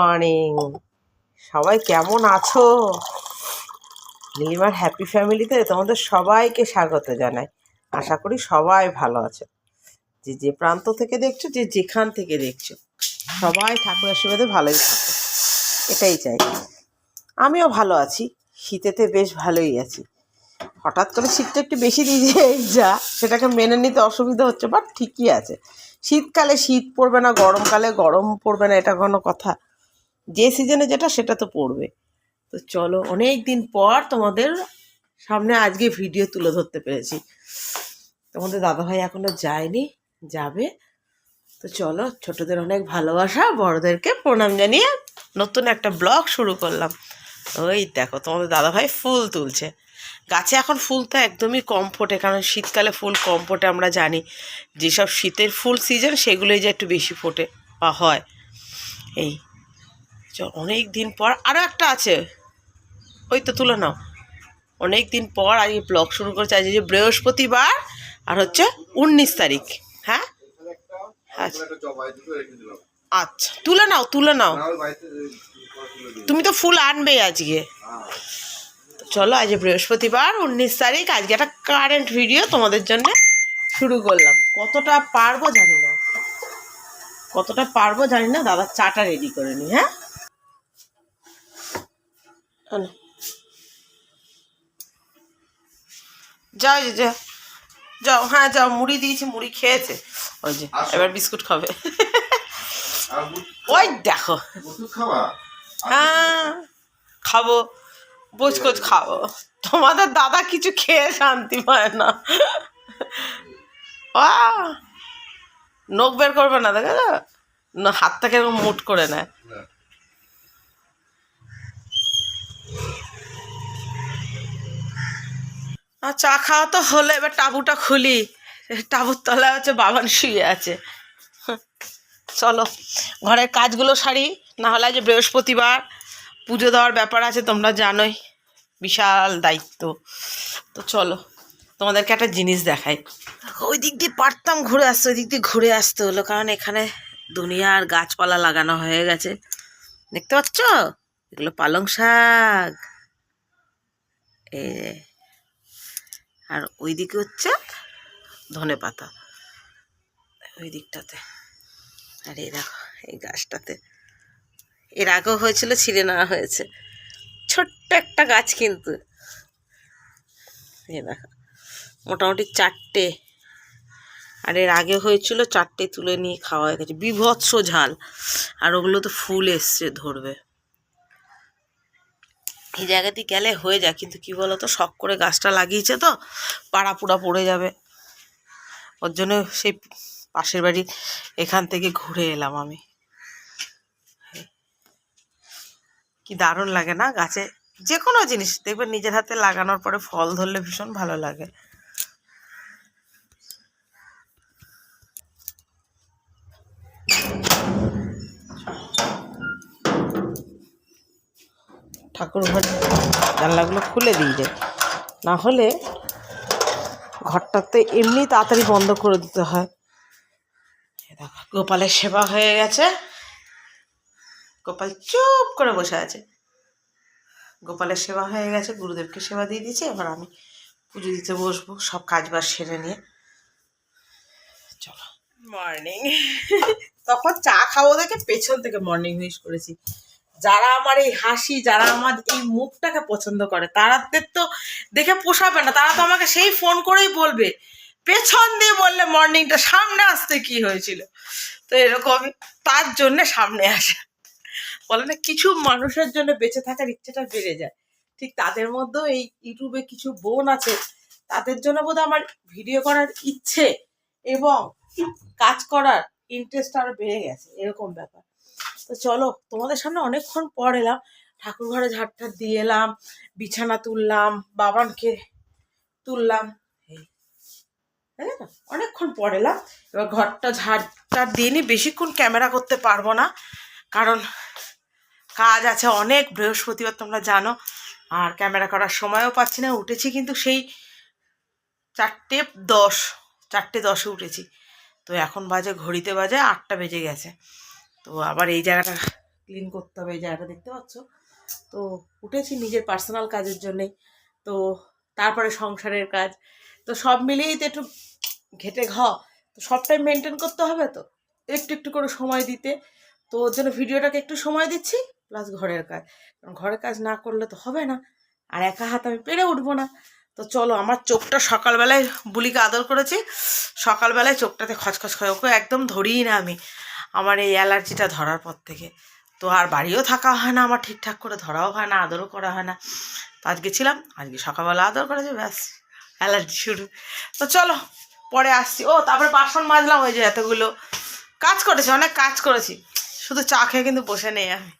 Morning সবাই কেমন আছো? নীলিমার হ্যাপি ফ্যামিলিতে তোমাদের সবাইকে স্বাগত জানাই। আশা করি সবাই ভালো আছে। যে যে প্রান্ত থেকে দেখছ, যে যেখান থেকে দেখছ, সবাই ঠাকুর আশীর্বাদে ভালোই থাকো। এটাই চাই। আমিও ভালো আছি। শীতেতে বেশ ভালোই আছি। হঠাৎ করে শীতটা একটু বেশি দিয়ে যা সেটাকে মেনে নিতে অসুবিধা হচ্ছে বাট ঠিকই আছে। শীতকালে শীত পড়বে না, গরমকালে গরম পড়বে না, এটা কোনো কথা। যে সিজনে যেটা, সেটা তো পড়বে। তো চলো অনেক দিন পর তোমাদের সামনে আজকে ভিডিও তুলে ধরতে পেরেছি। তোমাদের দাদাভাই এখনও যায়নি, যাবে। তো চলো, ছোটদের অনেক ভালোবাসা, বড়দেরকে প্রণাম জানিয়ে নতুন একটা ব্লগ শুরু করলাম। ওই দেখো, তোমাদের দাদাভাই ফুল তুলছে। গাছে এখন ফুল তো একদমই কম ফোটে, কারণ শীতকালে ফুল কম ফোটে, আমরা জানি। যেসব শীতের ফুল সিজন সেগুলোই যে একটু বেশি ফোটে বা হয়। এই অনেক দিন পর আরও একটা আছে। ওই তো তুলে নাও। অনেক দিন পর আজকে ব্লগ শুরু করেছে, আজ যে বৃহস্পতিবার আর হচ্ছে উনিশ তারিখ হ্যাঁ? আচ্ছা। আচ্ছা তুলে নাও তুলে নাও। তুমি তো ফুল আনবে আজকে। চলো, আজ বৃহস্পতিবার, উনিশ তারিখ, আজকে একটা কারেন্ট ভিডিও তোমাদের জন্য শুরু করলাম। কতটা পারব জানি না। কতটা পারব জানি না, দাদা চাটা রেডি করে নি হ্যাঁ। যাও যে, যাও। যাও হ্যাঁ যাও মুড়ি দিয়েছি মুড়ি খেয়েছে। ওই যে এবার বিস্কুট খাবে। ওই দেখো। হ্যাঁ খাব? বুঝকোচ খাব। তোমাদের দাদা কিছু খেয়ে শান্তি পায় না। আহ! নখ বের করবে না দেখো না হাতটাকে এরকম মুট করে নেয়। আর চা খাওয়া তো হলো, এবার টাবুটা খুলি। টাবুর তলায় হচ্ছে বাবান শুয়ে আছে। চলো, ঘরের কাজগুলো সারি, না হলে আজ বৃহস্পতিবার পুজো দেওয়ার ব্যাপার আছে, তোমরা জানোই, বিশাল দায়িত্ব। তো চলো, তোমাদেরকে একটা জিনিস দেখাই। ওই দিক দিয়ে পারতাম ঘুরে আসতে, ওই দিক দিয়ে ঘুরে আসতে হলো, কারণ এখানে দুনিয়ার গাছপালা লাগানো হয়ে গেছে। দেখতে পাচ্ছ? এগুলো পালং শাক। এই যে। আর ওই দিকে হচ্ছে ধনে পাতা। ওই দিকটাতে। আর এই দেখো, এই গাছটাতে। এর আগেও হয়েছিল, ছিঁড়ে নেওয়া হয়েছে। ছোট্ট একটা গাছ কিন্তু। এই দেখো, মোটামুটি চারটে। আর এর আগে হয়েছিল, চারটে তুলে নিয়ে খাওয়া হয়ে গেছে। বিভৎস ঝাল। আর ওগুলো তো ফুল এসছে ধরবে। এই জায়গাতে গেলে হয়ে যায়। কিন্তু কি বলতো, শখ করে গাছটা লাগিয়েছে তো, পাড়া পুড়া পড়ে যাবে। ওর জন্য সেই পাশের বাড়ি এখান থেকে ঘুরে এলাম আমি। কি দারুণ লাগে না গাছে? যে কোনো জিনিস দেখবে নিজের হাতে লাগানোর পরে ফল ধরলে ভীষণ ভালো লাগে। ঠাকুর ঘর জানলাগুলো খুলে দিয়ে যায়। না হলে ঘরটাতে এমনি তাড়াতাড়ি বন্ধ করে দিতে হয়। গোপালের সেবা হয়ে গেছে। গোপাল চুপ করে বসে আছে। গোপালের সেবা হয়ে গেছে, গুরুদেবকে সেবা দিয়ে দিয়েছি। এবার আমি পুজো দিতে বসবো, সব কাজ বাজ সেরে নিয়ে। চলো। মর্নিং তখন চা খাব দেখে পেছন থেকে মর্নিং উইশ করেছি। যারা আমার এই হাসি, যারা আমার এই মুখটাকে পছন্দ করে তারাদের তো দেখে পোষাবে না, তারা তো আমাকে সেই ফোন করেই বলবে। পেছন দিয়ে বললে মর্নিংটা সামনে আসতে কি হয়েছিল? তো এরকমই তার জন্যে সামনে আসা। বলে না, কিছু মানুষের জন্য বেঁচে থাকার ইচ্ছেটা বেড়ে যায়। ঠিক তাদের মধ্যেও এই ইউটিউবে কিছু বোন আছে, তাদের জন্য বোধহয় আমার ভিডিও করার ইচ্ছে এবং কাজ করার ইন্টারেস্ট আরও বেড়ে গেছে, এরকম ব্যাপার। তো চলো, তোমাদের সামনে অনেকক্ষণ পর এলাম। ঠাকুর ঘরে ঝাড়টা দিয়ে এলাম, বিছানা তুললাম, বাবানকে তুললাম। তাই না অনেকক্ষণ পর এলাম। এবার ঘরটা ঝাড়টা দিয়ে বেশিক্ষণ ক্যামেরা করতে পারব না, কারণ কাজ আছে অনেক, বৃহস্পতিবার তোমরা জানো, আর ক্যামেরা করার সময়ও পাচ্ছি না। উঠেছি কিন্তু সেই চারটে দশ, চারটে দশে উঠেছি। তো এখন বাজে, ঘড়িতে বাজে আটটা বেজে গেছে। তো আবার এই জায়গাটা ক্লিন করতে হবে, এই জায়গাটা দেখতে পাচ্ছ? তো উঠেছি নিজের পার্সোনাল কাজের জন্যেই। তো তারপরে সংসারের কাজ। তো সব মিলিয়েই তো একটু ঘেটে ঘ। তো সবটাই মেনটেন করতে হবে তো? একটু একটু করে সময় দিতে। তো ওর জন্য ভিডিওটাকে একটু সময় দিচ্ছি প্লাস ঘরের কাজ। কারণ ঘরের কাজ না করলে তো হবে না। আর একা হাত আমি পেরে উঠবো না। তো চলো, আমার চোখটা সকালবেলায়, বুলিকে আদর করেছি, সকালবেলায় চোখটাতে খচখচ করে, ওকে একদম ধরিই না আমি। আমার এই অ্যালার্জিটা ধরার পর থেকে। তো আর বাড়িও থাকা হয় না, আমার ঠিকঠাক করে ধরাও হয় না, আদরও করা হয় না। তো আজকে ছিলাম, আজকে সকালবেলা আদর করা করেছে, ব্যাস, অ্যালার্জি শুরু। তো চলো, পরে আসছি। ও, তারপরে বাসন মাজলাম, ওই যে এতগুলো। কাজ করেছি, অনেক কাজ করেছি। শুধু চা খেয়ে কিন্তু বসে নেই আমি।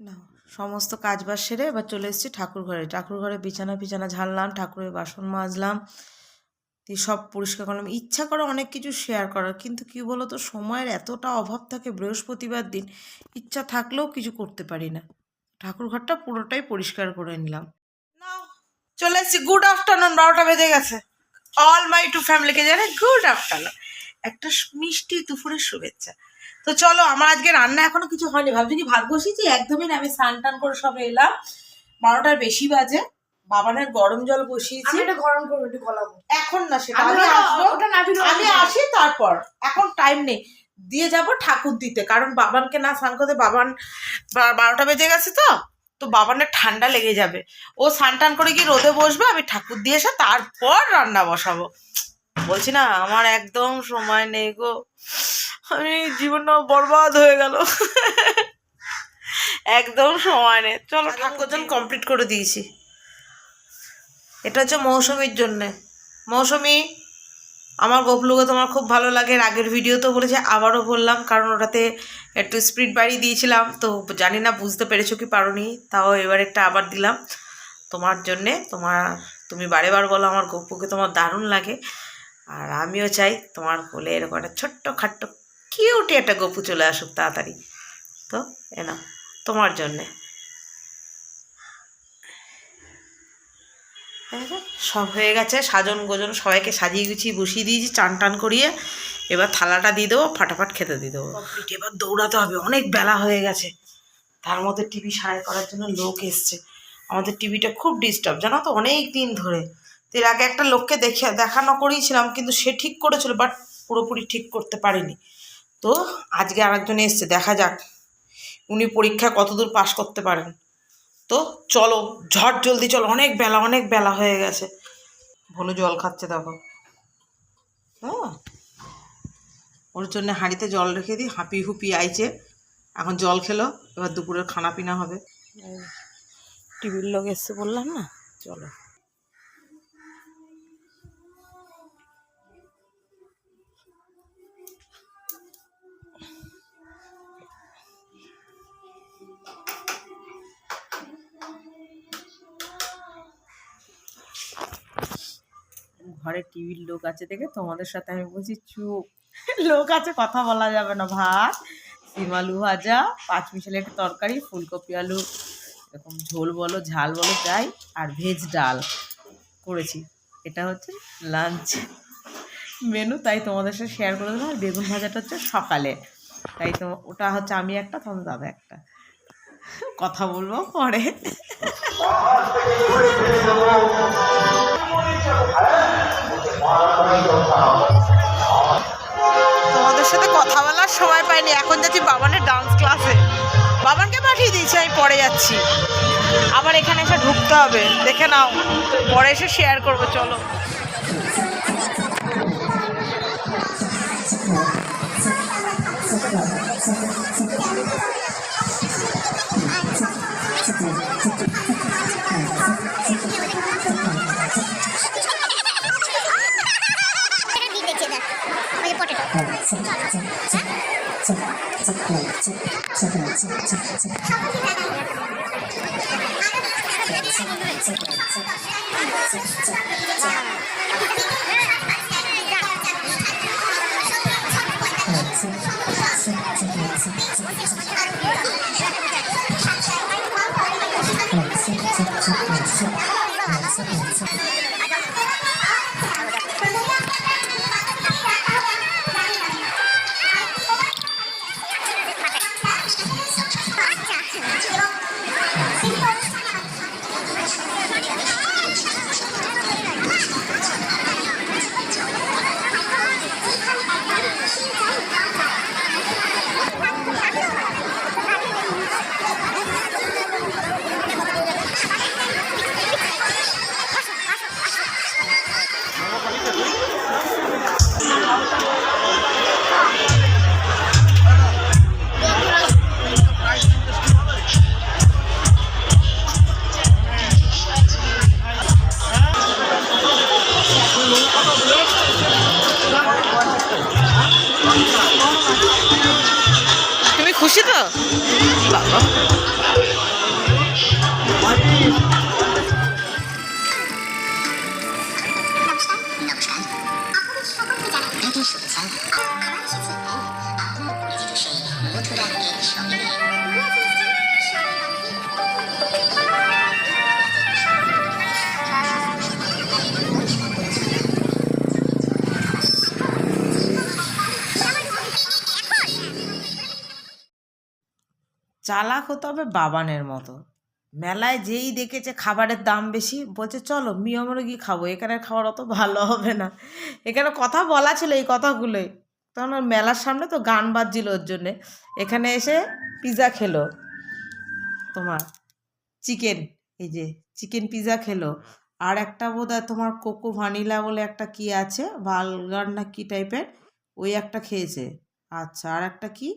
না, সমস্ত কাজ বাজ সেরে এবার চলে এসেছি ঠাকুর ঘরে ঠাকুর ঘরে বিছানা বিছানা ঝাড়লাম, ঠাকুরের বাসন মাজলাম। দিয়ে সব পরিষ্কার করলাম। ইচ্ছা করে অনেক কিছু শেয়ার করার, কিন্তু কি বলো তো সময়ের এতটা অভাব থাকে বৃহস্পতিবার দিন, ইচ্ছা থাকলেও কিছু করতে পারি না। ঠাকুর ঘরটা পুরোটাই পরিষ্কার করে নিলাম। চলে এসেছি। গুড আফটারনুন বারোটা বেজে গেছে। অল মাই টু ফ্যামিলিকে জানে গুড আফটারনুন একটা মিষ্টি দুপুরের শুভেচ্ছা। তো চলো আমার আজকে রান্না এখনও কিছু হয়নি। ভাবছি কি ভাত বসিয়েছি একদমই না আমি স্নান টান করে সবে এলাম। বারোটার বেশি বাজে। বাবানের গরম জল বসিয়েছি। আমি এটা গরম করব একটু গলাবো এখন না সেটা আমি আমি আসব। আমি আসি তারপর। এখন টাইম নেই। দিয়ে যাব ঠাকুর দিতে। কারণ বাবানকে না স্নান করতে বাবান বারোটা বেজে গেছে তো। তো বাবানের ঠান্ডা লেগে যাবে। ও স্নান টান করে গিয়ে রোদে বসবে আমি ঠাকুর দিয়ে এসে তারপর রান্না বসাবো। বলছি না আমার একদম সময় নেই গো। আমি জীবনটা বরবাদ হয়ে গেল। একদম সময় নেই। চলো ঠাকুর কমপ্লিট করে দিয়েছি। এটা হচ্ছে মৌসুমীর জন্যে। মৌসুমী আমার গোপলুকে তোমার খুব ভালো লাগে। আগের ভিডিওতেও বলেছে আবারও বললাম কারণ ওটাতে একটু স্পিড বাড়িয়ে দিয়েছিলাম। তো জানি না বুঝতে পেরেছ কি পারোনি তাও এবার একটা আবার দিলাম। তোমার জন্যে তোমার তুমি বারে বার বলো আমার গপুকে তোমার দারুণ লাগে। আর আমিও চাই তোমার কোলে এরকম একটা ছোট্ট খাট্ট কিউটি একটা গপু চলে আসুক তাড়াতাড়ি। তো, এ না তোমার জন্যে? সব হয়ে গেছে, সাজন গোজন সবাইকে সাজিয়ে গুছিয়ে বসিয়ে দিয়েছি, চান টান করিয়ে। এবার থালাটা দিয়ে দেবো, ফাটাফাট খেতে দিয়ে দেবো। এবার দৌড়াতে হবে, অনেক বেলা হয়ে গেছে। তার মধ্যে টিভি সারাই করার জন্য লোক এসছে। আমাদের টিভিটা খুব ডিস্টার্ব জানো তো, অনেক দিন ধরে। এর আগে একটা লোককে দেখে দেখানো করিয়েছিলাম, কিন্তু সে ঠিক করেছিল বাট পুরোপুরি ঠিক করতে পারিনি। তো আজকে আরেকজন এসছে, দেখা যাক উনি পরীক্ষা কতদূর পাশ করতে পারেন। তো চলো ঝট জলদি, চলো, অনেক বেলা অনেক বেলা হয়ে গেছে। ভনু জল খাচ্ছে, দেখো। হ্যাঁ। ওর জন্য হাঁড়িতে জল রেখে দিই হাঁপি হুপি আইছে। এখন জল খেলো, এবার দুপুরের খানা পিনা হবে। টিভির লোক এসছে বললাম না? চলো। ঘরে টিভির লোক আছে দেখে তোমাদের সাথে আমি বলছি, চুপ। লোক আছে, কথা বলা যাবে না ভাত। সিম আলু ভাজা, পাঁচ মিশালি একটা তরকারি, ফুলকপি আলু, এরকম ঝোল বলো, ঝাল বলো, যাই, আর ভেজ ডাল করেছি। এটা হচ্ছে লাঞ্চ মেনু তাই তোমাদের সাথে শেয়ার করে দেবো। আর বেগুন ভাজাটা হচ্ছে সকালে। তাই তো ওটা হচ্ছে আমি একটা, তোমাদের দাদা একটা। কথা বলব পরে। তোমাদের সাথে কথা বলার সময় পাইনি, এখন যাচ্ছি বাবানের ডান্স ক্লাসে বাবানকে পাঠিয়ে দিয়েছি, আমি পরে যাচ্ছি। আবার এখানে এসে ঢুকতে হবে, দেখে নাও। পরে এসে শেয়ার করব, চলো। দিক চালাক হতে হবে বাবানের মতো। মেলায় যেই দেখেছে খাবারের দাম বেশি, বলছে, চলো মিয়মরে গিয়ে খাব। এখানের খাবার অত ভালো হবে না। এখানে কথা বলা ছিল এই কথাগুলোই। তখন ওর মেলার সামনে তো গান বাজছিল ওর জন্যে। এখানে এসে পিৎজা খেলো। তোমার চিকেন এই যে চিকেন পিৎজা খেলো। আর একটা বোধ হয় তোমার কোকো ভানিলা বলে একটা কি আছে বালগার না কি টাইপের ওই একটা খেয়েছে। আচ্ছা আর একটা কি?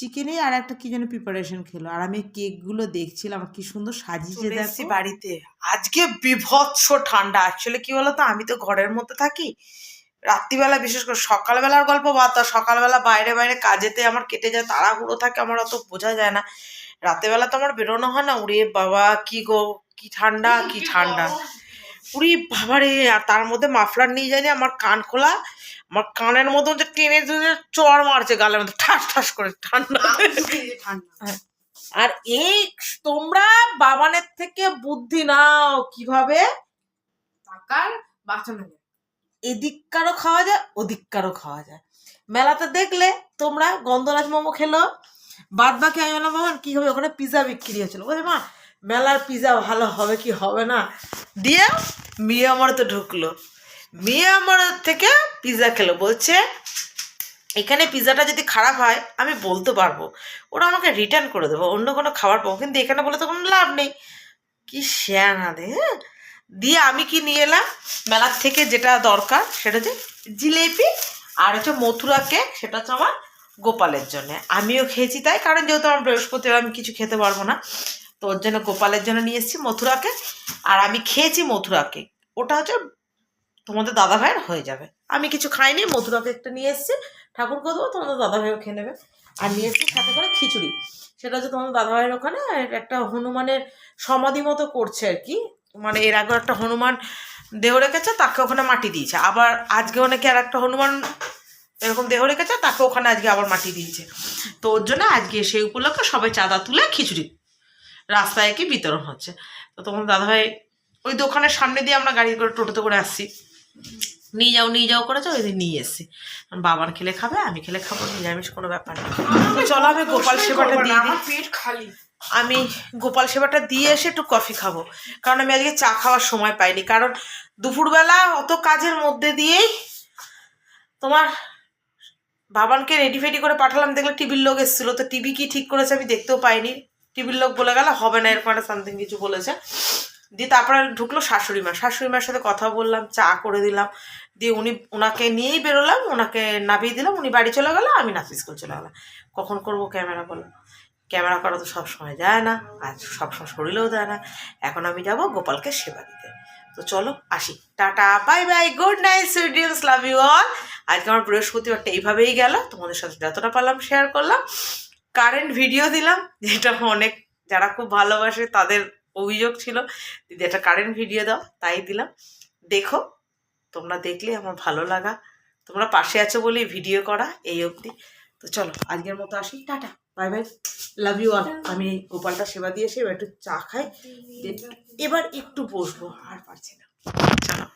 চিকেনে আর একটা কি যেন প্রিপারেশন খেলো। আর আমি কেকগুলো দেখছিলাম কি সুন্দর সাজিয়ে চলে দেখো। বাড়িতে। আজকে বিভৎস ঠান্ডা। অ্যাকচুয়ালি কি বলতো আমি তো ঘরের মধ্যে থাকি। রাত্রিবেলা বিশেষ করে সকালবেলার গল্প বাদ সকালবেলা বাইরে বাইরে কাজেতে আমার কেটে যায় তাড়াহুড়ো থাকে আমার অত বোঝা যায় না। রাতেবেলা তো আমার বেরোনো হয় না। উড়ে বাবা কি গো কি ঠান্ডা কি ঠান্ডা। উড়ি বাবারে আর তার মধ্যে মাফলার নিয়ে যায়নি আমার কান খোলা আমার কানের মধ্যে যে টেনে টেনে চড় মারছে গালের মধ্যে ঠাস ঠাস করে ঠান্ডা। আর এই তোমরা বাবানের থেকে বুদ্ধি নাও কীভাবে? টাকার বাঁচানো যায়। এদিককারও খাওয়া যায় ওদিককারও খাওয়া যায়। মেলাতে দেখলে তোমরা গন্ধরাজ মোমো খেলো বাদ বাকি আমি বললাম কি হবে ওখানে পিৎজা বিক্রি হচ্ছিল বলছে মা মেলার পিৎজা ভালো হবে কি হবে না? দিয়ে মেয়ে আমার তো ঢুকলো। মেয়ে আমার থেকে পিৎজা খেলো, বলছে, এখানে পিৎজাটা যদি খারাপ হয়, আমি বলতে পারব। ওরা আমাকে রিটার্ন করে দেবো, অন্য কোনো খাবার পাবো। কিন্তু এখানে বলে তো কোনো লাভ নেই। কি শ্যানা দে হ্যাঁ? দিয়ে আমি কি নিয়ে এলাম? মেলার থেকে যেটা দরকার, সেটা হচ্ছে জিলেপি আর হচ্ছে মথুরা কেক সেটা হচ্ছে আমার গোপালের জন্য। আমিও খেয়েছি তাই, কারণ যেহেতু আমার বৃহস্পতিবার, আমি কিছু খেতে পারব না। তো ওর জন্য গোপালের জন্য নিয়ে এসেছি মথুরা কেক আর আমি খেয়েছি মথুরা কেক ওটা হচ্ছে তোমাদের দাদা ভাইয়ের হয়ে যাবে। আমি কিছু খাইনি মথুরা কেকটা নিয়ে এসেছি ঠাকুরকে দেবো, তোমাদের দাদা ভাইও খেয়ে নেবে। আর নিয়ে এসেছি সাথে করে খিচুড়ি। সেটা হচ্ছে তোমাদের দাদা ভাইয়ের ওখানে একটা হনুমানের সমাধি মতো করছে আর কি। মানে এর আগেও একটা হনুমান দেহ রেখেছে, তাকে ওখানে মাটি দিয়েছে। আবার আজকে অনেকে আর একটা হনুমান এরকম দেহ রেখেছে, তাকে ওখানে আজকে আবার মাটি দিয়েছে। তো ওর জন্য আজকে সেই উপলক্ষে সবাই চাঁদা তুলে খিচুড়ি রাস্তায় কি বিতরণ হচ্ছে। তো তোমার দাদাভাই ওই দোকানের সামনে দিয়ে আমরা গাড়ি করে টোটোতে করে আসছি। নিয়ে যাও নিয়ে যাও করেছে ওই দিন নিয়ে এসছি। বাবার খেলে খাবে আমি খেলে খাব নিরামিষ কোনো ব্যাপার না। চলো আমি গোপাল সেবাটা দিয়ে পেট খালি। আমি গোপাল সেবাটা দিয়ে এসে একটু কফি খাব কারণ আমি আজকে চা খাওয়ার সময় পাইনি। কারণ দুপুরবেলা অত কাজের মধ্যে দিয়েই তোমার বাবানকে রেডি ফেডি করে পাঠালাম দেখলে টিভির লোক এসেছিল তো টিভি কি ঠিক করেছে আমি দেখতেও পাইনি। টিভির লোক বলে গেল, হবে না, এরকম একটা সামথিং কিছু বলেছে। দিয়ে তারপরে ঢুকলো শাশুড়ি মা। শাশুড়ি মার সাথে কথা বললাম, চা করে দিলাম। দিয়ে উনি ওনাকে নিয়েই বেরোলাম ওনাকে নামিয়ে দিলাম, উনি বাড়ি চলে গেলো, আমি নাফিস স্কুল চলে গেলাম। কখন করব ক্যামেরা বলো? ক্যামেরা করা তো সব সময় যায় না আর সবসময় শরীরেও দেয় না, এখন আমি যাব গোপালকে সেবা দিতে। তো চলো, আসি। Tata, bye bye, good night, sweet dreams love you all. আজকে আমার বৃহস্পতিবারটা এইভাবেই গেল, তোমাদের সাথে যতটা পারলাম শেয়ার করলাম। কারেন্ট ভিডিও দিলাম যেটা অনেক যারা খুব ভালোবাসে তাদের অভিযোগ ছিল দিদি একটা কারেন্ট ভিডিও দাও। তাই দিলাম। দেখো তোমরা দেখলে আমার ভালো লাগা। তোমরা পাশে আছো বলেই ভিডিও করা এই অবধি। তো চলো আজকের মতো আসি। Tata bye bye. Love you all আমি গোপালটা সেবা দিয়ে এসে এবার একটু চা খাই। এবার একটু বসবো আর পারছি না। চলো।